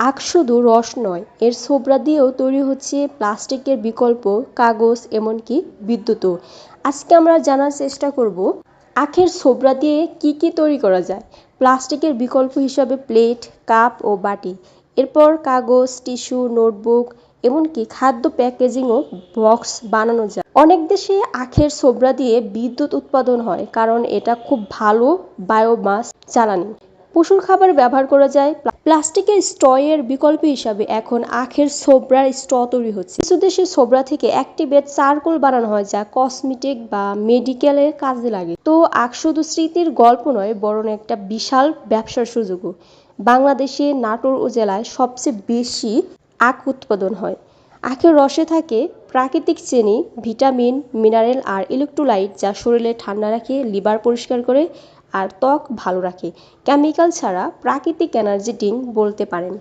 আখ শুধু রস নয়, এর ছোবড়া দিয়েও তৈরি হচ্ছে প্লাস্টিকের বিকল্প, কাগজ, এমনকি বিদ্যুৎও। আজকে আমরা জানার চেষ্টা করব, আখের ছোবড়া দিয়ে কি কি তৈরি করা যায়? প্লাস্টিকের বিকল্প হিসাবে প্লেট, কাপ ও বাটি। এরপর কাগজ, টিস্যু, নোটবুক, এমনকি খাদ্য প্যাকেজিংও বক্স বানানো যায়। অনেক দেশে আখের ছোবড়া দিয়ে বিদ্যুৎ উৎপাদন হয়, কারণ এটা খুব ভালো বায়োমাস জ্বালানি। পশুর খাবার ব্যবহার করা যায়। প্লাস্টিকের স্ট্রয়ের বিকল্প হিসাবে এখন আখের ছোবড়ার স্ট্র তৈরি হচ্ছে। কিছু দেশে ছোবড়া থেকে একটি অ্যাক্টিভেট চারকোল বানানো হয় যা কসমেটিক বা মেডিকেলে কাজে লাগে। তো আখ শুধু স্মৃতির গল্প নয়, বরং একটা বিশাল ব্যবসার সুযোগও। বাংলাদেশে নাটোর জেলায় সবচেয়ে বেশি আখ উৎপাদন হয়। আখের রসে থাকে প্রাকৃতিক চিনি, ভিটামিন, মিনারেল আর ইলেকট্রোলাইট যা শরীরে ঠান্ডা রাখে, লিভার পরিষ্কার করে আর ত্বক ভালো রাখে। কেমিক্যাল ছাড়া প্রাকৃতিক এনার্জি ড্রিঙ্ক বলতে পারেন।